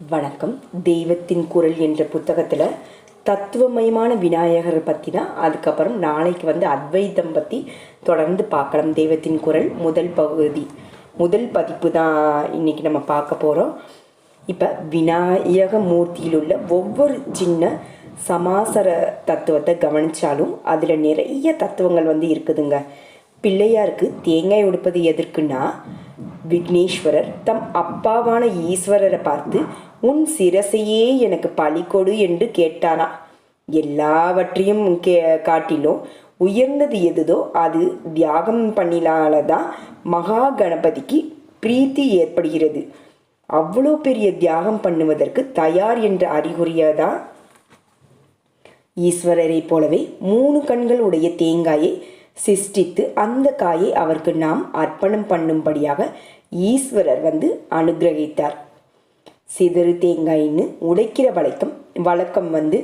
வணக்கம். தெய்வத்தின் குரல் என்ற புத்தகத்தில் தத்துவமயமான விநாயகரை பற்றி தான் அதுக்கப்புறம் நாளைக்கு வந்து அத்வைதம் பற்றி தொடர்ந்து பார்க்கலாம். தெய்வத்தின் குரல் முதல் பகுதி. முதல் பதிப்பு தான் இன்னைக்கு நம்ம பார்க்க போகிறோம் இப்போ விநாயக மூர்த்தியில் உள்ள ஒவ்வொரு சின்ன சமாசர தத்துவத்தை கவனித்தாலும் அதில் நிறைய தத்துவங்கள் வந்து இருக்குதுங்க. பிள்ளையாருக்கு தேங்காய் உடுப்பது எதற்குன்னா விக்னேஸ்வரர் தம் அப்பாவான ஈஸ்வரரை பார்த்து உன் சிரசையே எனக்கு பழி கொடு என்று கேட்டானா. எல்லாவற்றையும் கே காட்டிலும் உயர்ந்தது எதுதோ அது தியாகம் பண்ணினால தான் மகா கணபதிக்கு பிரீத்தி ஏற்படுகிறது. அவ்வளோ பெரிய தியாகம் பண்ணுவதற்கு தயார் என்ற அறிகுறியாதான் ஈஸ்வரரை போலவே மூணு கண்கள் உடைய தேங்காயை சிஷ்டித்து அந்த காயை அவருக்கு நாம் அர்ப்பணம் பண்ணும்படியாக ஈஸ்வரர் வந்து அனுகிரகித்தார். சிதறு தேங்காயின்னு உடைக்கிற வழக்கம் வழக்கம் வந்து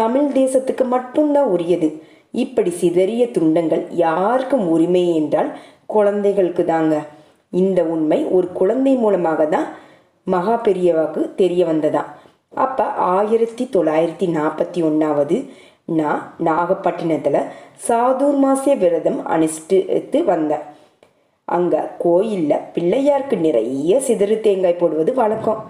தமிழ் தேசத்துக்கு மட்டும்தான் உரியது. இப்படி சிதறிய துண்டங்கள் யாருக்கும் உரிமை என்றால் குழந்தைகளுக்கு தாங்க. இந்த உண்மை ஒரு குழந்தை மூலமாக தான் மகா பெரியவாக்கு தெரிய வந்ததா. அப்போ ஆயிரத்தி தொள்ளாயிரத்தி நாற்பத்தி ஒன்றாவது நான் நாகப்பட்டினத்தில் சாதுர்மாசிய விரதம் அனுஷ்டித்து வந்தேன் அங்கே கோயிலில் பிள்ளையாருக்கு நிறைய சிதறு தேங்காய் போடுவது வழக்கம்.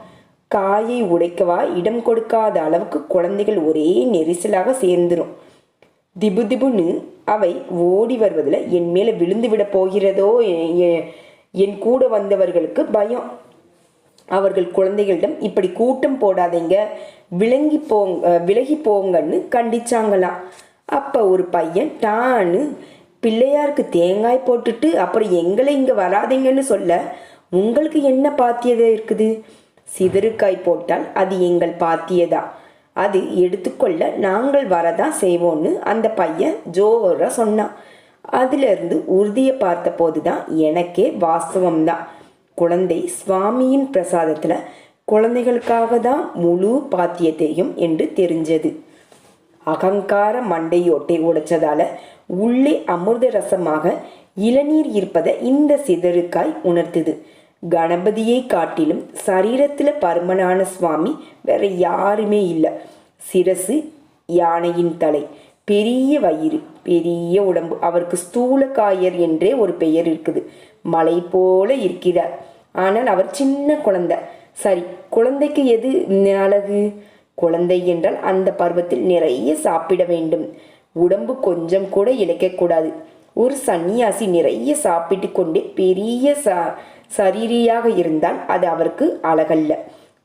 காயை உடைக்கவா இடம் கொடுக்காத அளவுக்கு குழந்தைகள் ஒரே நெரிசலாக சேர்ந்துடும் திபு திபுன்னு அவை ஓடி வருவதில் என் மேலே விழுந்து விட போகிறதோ என் கூட வந்தவர்களுக்கு பயம். அவர்கள் குழந்தைகளிடம் இப்படி கூட்டம் போடாதீங்க. விளங்கி போங்க விலகி போங்கன்னு கண்டிச்சாங்களாம் அப்போ ஒரு பையன் டான்னு பிள்ளையாருக்கு தேங்காய் போட்டுட்டு அப்புறம் எங்களை இங்கே வராதீங்கன்னு சொல்ல உங்களுக்கு என்ன பாத்தியதை இருக்குது? சிதறுக்காய் போட்டால் அது எங்கள் பாத்தியதா. அது எடுத்துக்கொள்ள நாங்கள் வரதான் செய்வோன்னு அந்த பையன் ஜோரா சொன்னான். அதிலிருந்து உறுதியை பார்த்த போது தான் எனக்கே வாஸ்தவம்தான். குழந்தை சுவாமியின் பிரசாதத்தில் குழந்தைகளுக்காக தான் முழு பாத்தியத்தையும் என்று தெரிஞ்சது. அகங்கார மண்டையோட்டை உடைச்சதால உள்ளே அமிர்த ரசமாக இளநீர் இருப்பதை இந்த சிதறுக்காய் உணர்த்துது. கணபதியை காட்டிலும் சரீரத்தில் பருமனான சுவாமி வேற யாருமே இல்லை. சிரசு யானையின் தலை பெரிய வயிறு பெரிய உடம்பு. அவருக்கு ஸ்தூலகாயர் என்றே ஒரு பெயர் இருக்குது. மலை போல இருக்கிறார். ஆனால் அவர் சின்ன குழந்தை. சரி குழந்தைக்கு எது அழகு குழந்தை என்றால் அந்த பருவத்தில் நிறைய சாப்பிட வேண்டும். உடம்பு கொஞ்சம் கூட இழைக்கக்கூடாது ஒரு சன்னியாசி நிறைய சாப்பிட்டு கொண்டே பெரிய ச சரீரியாக இருந்தால் அது அவருக்கு அழகல்ல.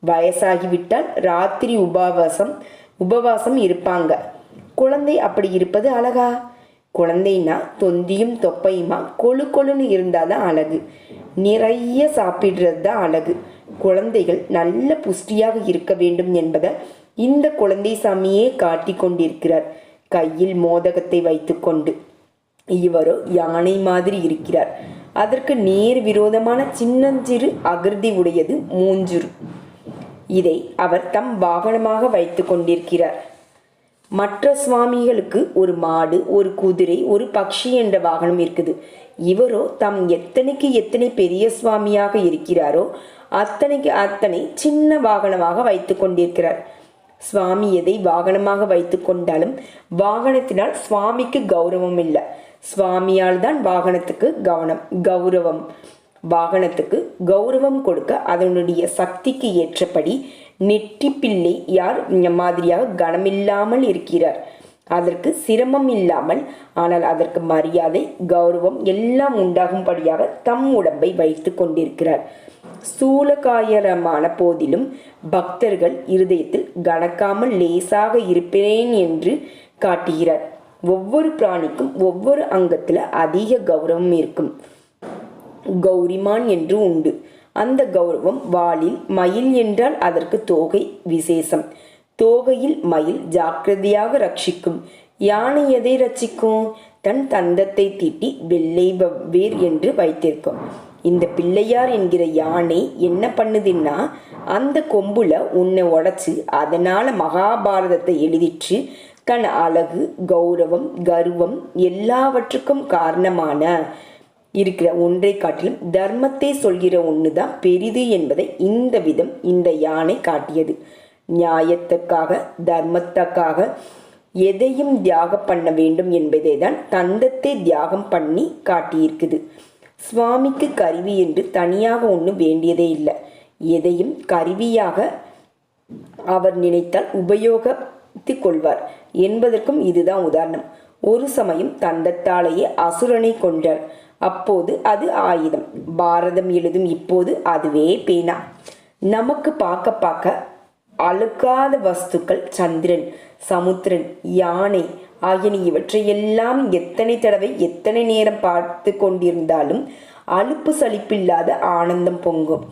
வயசாகிவிட்டால் ராத்திரி உபவாசம் உபவாசம் இருப்பாங்க. குழந்தை அப்படி இருப்பது அழகா? குழந்தைன்னா தொந்தியும் தொப்பையுமா? கொழு கொழுன்னு இருந்தாதான் அழகு. நிறைய சாப்பிடுறது தான் அழகு. குழந்தைகள் நல்ல புஷ்டியாக இருக்க வேண்டும் என்பதை இந்த குழந்தை சாமியே காட்டி கொண்டிருக்கிறார். கையில் மோதகத்தை வைத்துக்கொண்டு இவரோ யானை மாதிரி இருக்கிறார். அதற்கு நேர் விரோதமான சின்னஞ்சிறு அகிர்தி உடையது மூஞ்சுரு. இதை அவர் தம் வாகனமாக வைத்து கொண்டிருக்கிறார். மற்ற சுவாமிகளுக்கு ஒரு மாடு ஒரு குதிரை ஒரு பக்ஷி என்ற வாகனம் இருக்குது. இவரோ தம் எத்தனைக்கு எத்தனை பெரிய சுவாமியாக இருக்கிறாரோ அத்தனைக்கு அத்தனை சின்ன வாகனமாக வைத்து கொண்டிருக்கிறார். சுவாமி எதை வாகனமாக வைத்து கொண்டாலும் வாகனத்தினால் சுவாமிக்கு கௌரவம் இல்லை. சுவாமியால் தான் வாகனத்துக்கு கவனம் கௌரவம். வாகனத்துக்கு கௌரவம் கொடுக்க அதனுடைய சக்திக்கு ஏற்றபடி நெற்றி பிள்ளை யார் மாதிரியாக கனமில்லாமல் இருக்கிறார். அதற்கு சிரமம் இல்லாமல் ஆனால் அதற்கு மரியாதை கௌரவம் எல்லாம் உண்டாகும்படியாக தம் உடம்பை வைத்து கொண்டிருக்கிறார். சூலகாயரமான போதிலும் பக்தர்கள் இருதயத்தில் கணக்காமல் லேசாக இருப்பேன் என்று காட்டுகிறார். ஒவ்வொரு பிராணிக்கும் ஒவ்வொரு அங்கத்தில் அதிக கௌரவம் இருக்கும். கௌரிமான் என்று உண்டு. அந்த கௌரவம் வாளில் மயில் என்றால் அதற்கு தோகை விசேஷம். தோகையில் மயில் ஜாக்கிரதையாக ரட்சிக்கும். யானை எதை ரட்சிக்கும்? தன் தந்தத்தை தீட்டி வெள்ளை வேர் என்று வைத்திருக்கும். இந்த பிள்ளையார் என்கிற யானை என்ன பண்ணுதுன்னா அந்த கொம்புல உன்னை உடைச்சு அதனால மகாபாரதத்தை எழுதிற்று. தன் அழகு கௌரவம் கர்வம் எல்லாவற்றுக்கும் காரணமான இருக்கிற ஒன்றை காட்டிலும் தர்மத்தை சொல்கிற ஒன்று தான் பெரிது என்பதை இந்த விதம் இந்த யானை காட்டியது. நியாயத்துக்காக தர்மத்துக்காக எதையும் தியாகம் பண்ண வேண்டும் என்பதை தான் தந்தத்தை தியாகம் பண்ணி காட்டியிருக்குது. சுவாமிக்கு கருவி என்று தனியாக ஒன்றும் வேண்டியதே இல்லை. எதையும் கருவியாக அவர் நினைத்தால் உபயோகித்து கொள்வார் என்பதற்கும் இதுதான் உதாரணம். ஒரு சமயம் தந்தத்தாலேயே அசுரனை கொன்றார். அப்போது அது ஆயுதம். பாரதம் எழுதும் இப்போது அதுவே பேனா. நமக்கு பார்க்க பார்க்க அழுக்காத வஸ்துக்கள் சந்திரன் சமுத்திரன் யானை ஆகியன இவற்றையெல்லாம் எத்தனை தடவை எத்தனை நேரம் பார்த்து கொண்டிருந்தாலும் அலுப்பு சலிப்பில்லாத ஆனந்தம் பொங்கும்.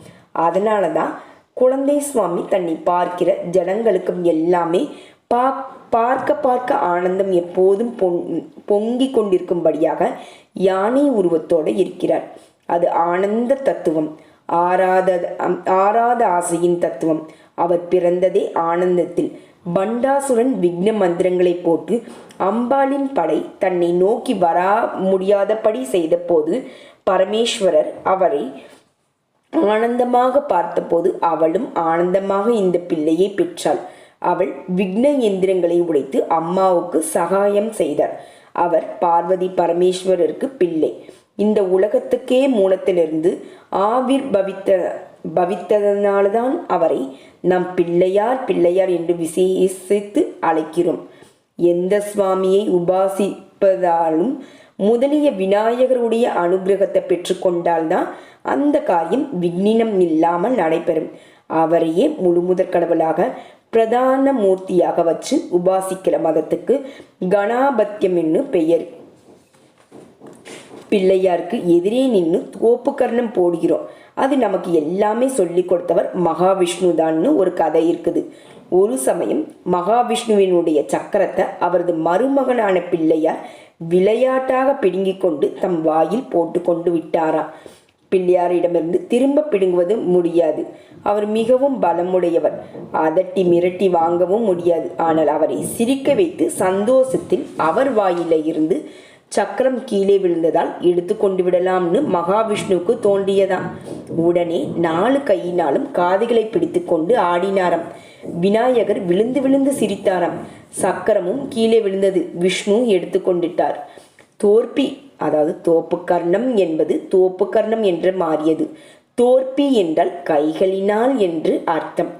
அதனால தான் குழந்தை சுவாமி தன்னை பார்க்கிற ஜனங்களுக்கும் எல்லாமே பா பார்க்க பார்க்க ஆனந்தம் எப்போதும் பொங் பொங்கி கொண்டிருக்கும்படியாக யானை உருவத்தோடு இருக்கிறார். அது ஆனந்த தத்துவம். ஆராத ஆராத ஆசையின் தத்துவம். அவர் பிறந்ததே ஆனந்தத்தில். பண்டாசுரன் விக்ன மந்திரங்களை போட்டு அம்பாளின் படை தன்னை நோக்கி வரா முடியாதபடி செய்தபோது பரமேஸ்வரர் அவரை ஆனந்தமாக பார்த்தபோது அவளும் ஆனந்தமாக இந்த பிள்ளையை பெற்றாள். அவள் விக்ன எந்திரங்களை உடைத்து அம்மாவுக்கு சகாயம் செய்தார் அவர் பார்வதி பரமேஸ்வரருக்கு பிள்ளை. இந்த உலகத்துக்கே மூலத்திலிருந்து ஆவிர் பவித்த பவித்ததனால்தான் அவரை நம் பிள்ளையார் பிள்ளையார் என்று விசேஷித்து அழைக்கிறோம். எந்த சுவாமியை உபாசிப்பதாலும் முதலிய விநாயகருடைய அனுகிரகத்தை பெற்றுக்கொண்டால்தான் அந்த காரியம் விக்னினம் இல்லாமல் நடைபெறும். அவரையே முழு முதற் கடவுளாக பிரதான மூர்த்தியாக வச்சு உபாசிக்கிற மதத்துக்கு கணாபத்தியம் என்று பெயர். பிள்ளையாருக்கு எதிரே நின்று தோப்பு கர்ணம் போடுகிறோம். அது நமக்கு எல்லாமே சொல்லி கொடுத்தவர் மகாவிஷ்ணு தான்னு ஒரு கதை இருக்குது. ஒரு சமயம் மகாவிஷ்ணுவினுடைய சக்கரத்தை அவரது மருமகனான பிள்ளையார் விளையாட்டாக பிடுங்கிக் கொண்டு தம் வாயில் போட்டு கொண்டு விட்டாராம். பிள்ளையாரிடமிருந்து திரும்ப பிடுங்குவது முடியாது. அவர் மிகவும் பலமுடையவர். அதட்டி மிரட்டி வாங்கவும் முடியாது. ஆனால் அவரை சிரிக்க வைத்து சந்தோஷத்தில் அவர் வாயில இருந்து சக்கரம் கீழே விழுந்ததால் எடுத்து கொண்டு விடலாம்னு மகாவிஷ்ணுவுக்கு தோன்றியதாம். உடனே நாலு கையினாலும் காதுகளை பிடித்து கொண்டு ஆடினாராம். விநாயகர் விழுந்து விழுந்து சிரித்தாராம். சக்கரமும் கீழே விழுந்தது. விஷ்ணு எடுத்து கொண்டிட்டார். தோற்பி அதாவது தோப்பு கர்ணம் என்பது தோப்பு கர்ணம் என்று மாறியது. தோற்பி என்றால் கைகளினால் என்று அர்த்தம்.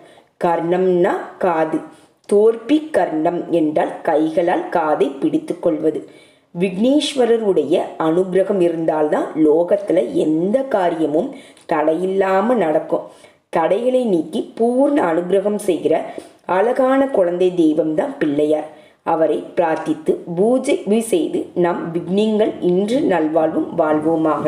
கர்ணம்னா காது. தோற்பி கர்ணம் என்றால் கைகளால் காதை பிடித்து கொள்வது. விக்னேஸ்வரருடைய அனுகிரகம் இருந்தால்தான் லோகத்தில் எந்த காரியமும் தடையில்லாமல் நடக்கும். தடைகளை நீக்கி பூர்ண அனுகிரகம் செய்கிற அழகான குழந்தை தெய்வம் தான் பிள்ளையார். அவரை பிரார்த்தித்து பூஜை செய்து நம் விக்னிங்கள் இன்று நல்வாழ்வும் வாழ்வோமாக.